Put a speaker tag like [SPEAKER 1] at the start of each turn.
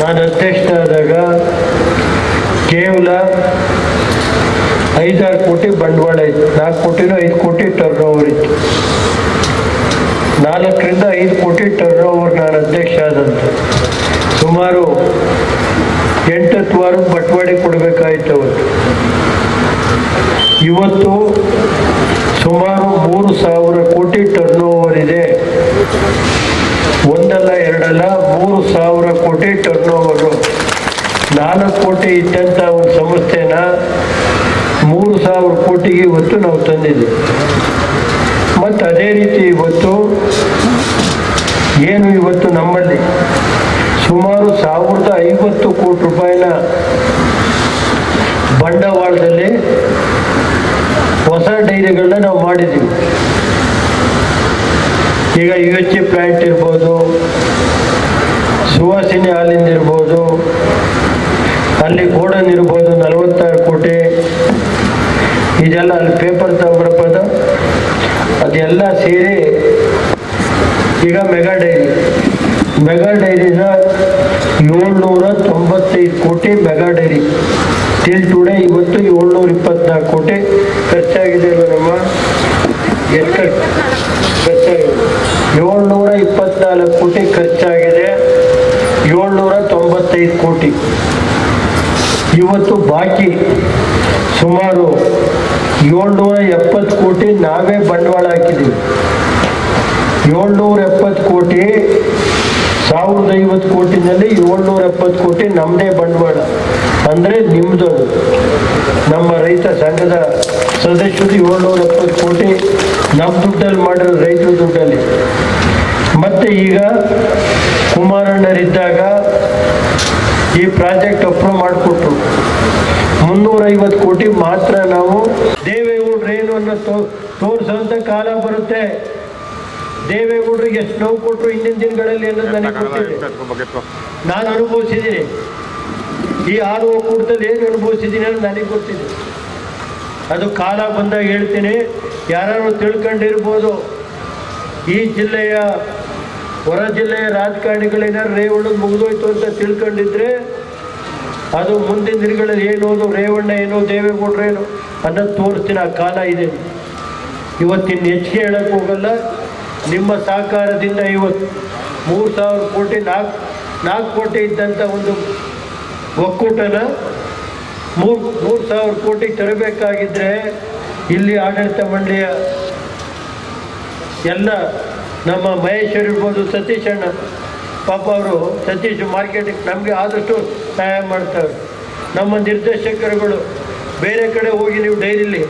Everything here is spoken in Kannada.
[SPEAKER 1] ನಾನು ಅಧ್ಯಕ್ಷನಾದಾಗ ಕೇವಲ ಐದಾರು ಕೋಟಿ ಬಂಡವಾಳ ಇತ್ತು. ನಾಲ್ಕು ಕೋಟಿನೂ ಐದು ಕೋಟಿ ಟರ್ನ್ ಓವರ್ ಇತ್ತು. ನಾಲ್ಕರಿಂದ ಐದು ಕೋಟಿ ಟರ್ನ್ ಓವರ್ ನಾನು ಅಧ್ಯಕ್ಷ ಆದಂತ. ಸುಮಾರು ಎಂಟತ್ತು ವಾರ ಬಟ್ವಾಡೆ ಕೊಡಬೇಕಾಯ್ತು ಅವತ್ತು. ಇವತ್ತು ಸುಮಾರು ಮೂರು ಸಾವಿರ ಕೋಟಿ ಟರ್ನ್ ಓವರ್ ಇದೆ. ಒಂದಲ್ಲ ಎರಡಲ್ಲ ಮೂರು ಸಾವಿರ ಕೋಟಿ ಟರ್ನ್ ಓವರು ನಾಲ್ಕು ಕೋಟಿ ಇದ್ದಂಥ ಒಂದು ಸಂಸ್ಥೆನ ಮೂರು ಸಾವಿರ ಕೋಟಿಗೆ ಇವತ್ತು ನಾವು ತಂದಿದ್ದೀವಿ. ಮತ್ತು ಅದೇ ರೀತಿ ಇವತ್ತು ಏನು ಇವತ್ತು ನಮ್ಮಲ್ಲಿ? ಸುಮಾರು ಸಾವಿರದ ಐವತ್ತು ಕೋಟಿ ರೂಪಾಯಿನ ಬಂಡವಾಳದಲ್ಲಿ ಹೊಸ ಡೈರಿಗಳನ್ನ ನಾವು ಮಾಡಿದ್ದೀವಿ. ಈಗ ಯು ಎಚ್ ಎ ಪ್ಲ್ಯಾಂಟ್ ಇರ್ಬೋದು, ಸುವಾಸಿನಿ ಹಾಲಿಂದ ಇರ್ಬೋದು, ಅಲ್ಲಿ ಗೋಡನ್ ಇರ್ಬೋದು ನಲವತ್ತಾರು ಕೋಟಿ. ಇದೆಲ್ಲ ಅಲ್ಲಿ ಪೇಪರ್ ತಗೊಳಪ್ಪದ ಅದೆಲ್ಲ ಸೇರಿ ಈಗ ಮೆಗಾ ಡೈರಿ ಮೆಗಾ ಡೈರಿನ ಏಳ್ನೂರ ತೊಂಬತ್ತೈದು ಕೋಟಿ ಮೆಗಾ ಡೈರಿ ಟಿಲ್ ಟುಡೇ ಇವತ್ತು ಏಳ್ನೂರ ಇಪ್ಪತ್ನಾಲ್ಕು ಕೋಟಿ ಖರ್ಚಾಗಿದೆ ಅಲ್ವ ನಮ್ಮ ಎಷ್ಟು ಖರ್ಚಾಗಿದೆ. ಏಳ್ನೂರ ಇಪ್ಪತ್ನಾಲ್ಕು ಕೋಟಿ ಖರ್ಚಾಗಿದೆ. ಏಳ್ನೂರ ತೊಂಬತ್ತೈದು ಕೋಟಿ. ಇವತ್ತು ಬಾಕಿ ಸುಮಾರು ಏಳ್ನೂರ ಎಪ್ಪತ್ತು ಕೋಟಿ ನಾವೇ ಬಂಡವಾಳ ಹಾಕಿದ್ದೀವಿ. ಏಳ್ನೂರ ಎಪ್ಪತ್ತು ಕೋಟಿ ಸಾವಿರದ ಐವತ್ತು ಕೋಟಿನಲ್ಲಿ ಏಳ್ನೂರ ಎಪ್ಪತ್ತು ಕೋಟಿ ನಮ್ಮದೇ ಬಂಡವಾಳ. ಅಂದರೆ ನಿಮ್ಮದು ನಮ್ಮ ರೈತ ಸಂಘದ ಸದಸ್ಯರು ಏಳ್ನೂರ ಎಪ್ಪತ್ತು ಕೋಟಿ ನಮ್ಮ ದುಡ್ಡಲ್ಲಿ ಮಾಡಿರೋ ರೈತರ ದುಡ್ಡಲ್ಲಿ? ಮತ್ತೆ ಈಗ ಕುಮಾರಣ್ಣರಿದ್ದಾಗ ಈ ಪ್ರಾಜೆಕ್ಟ್ ಅಪ್ರೂವ್ ಮಾಡಿಕೊಟ್ರು. ಮುನ್ನೂರೈವತ್ತು ಕೋಟಿ ಮಾತ್ರ ನಾವು ದೇವೇಗೌಡರು ಏನು ಅನ್ನೋ ತೋ ತೋರಿಸೋಂಥ ಕಾಲ ಬರುತ್ತೆ. ದೇವೇಗೌಡರಿಗೆ ಎಷ್ಟು ನೋವು ಕೊಟ್ಟರು ಹಿಂದಿನ ದಿನಗಳಲ್ಲಿ ಅನ್ನೋದು ನನಗೆ ಗೊತ್ತಿದೆ. ನಾನು ಅನುಭವಿಸಿದ್ದೀನಿ. ಈ ಆರು ಒಕ್ಕೂಟದಲ್ಲಿ ಏನು ಅನುಭವಿಸಿದ್ದೀನಿ ಅನ್ನೋದು ನನಗೆ ಗೊತ್ತಿದೆ. ಅದು ಕಾಲ ಬಂದಾಗ ಹೇಳ್ತೀನಿ ಯಾರು ತಿಳ್ಕೊಂಡಿರ್ಬೋದು. ಈ ಜಿಲ್ಲೆಯ ಹೊರ ಜಿಲ್ಲೆಯ ರಾಜಕಾರಣಿಗಳೇನಾದ್ರು ರೇವಣ್ಣ ಮುಗಿದೋಯ್ತು ಅಂತ ತಿಳ್ಕೊಂಡಿದ್ರೆ, ಅದು ಮುಂದಿನ ದಿನಗಳಲ್ಲಿ ಏನೋದು ರೇವಣ್ಣ ಏನು ದೇವೇಗೌಡರೇನು ಅನ್ನೋದು ತೋರಿಸ್ತೀನಿ, ಆ ಕಾಲ ಇದೆ ಇವತ್ತಿನ ಹೆಚ್ಚಿಗೆ ಹೇಳಕ್ಕೆ ಹೋಗಲ್ಲ, ನಿಮ್ಮ ಸಹಕಾರದಿಂದ ಇವತ್ತು ಮೂರು ಸಾವಿರ ಕೋಟಿ, ನಾಲ್ಕು ನಾಲ್ಕು ಕೋಟಿ ಇದ್ದಂಥ ಒಂದು ಒಕ್ಕೂಟನ ಮೂರು ಮೂರು ಸಾವಿರ ಕೋಟಿ ತರಬೇಕಾಗಿದ್ದರೆ ಇಲ್ಲಿ ಆಡಳಿತ ಮಂಡಳಿಯ ಎಲ್ಲ ನಮ್ಮ ಮಹೇಶ್ ಇರ್ಬೋದು ಸತೀಶ್ ಅಣ್ಣ, ಪಾಪ ಅವರು ಸತೀಶ್ ಮಾರ್ಕೆಟಿಗೆ ನಮಗೆ ಆದಷ್ಟು ಸಹಾಯ ಮಾಡ್ತಾರೆ. ನಮ್ಮ ನಿರ್ದೇಶಕರುಗಳು ಬೇರೆ ಕಡೆ ಹೋಗಿ ನೀವು ಡೈರಿಲಿ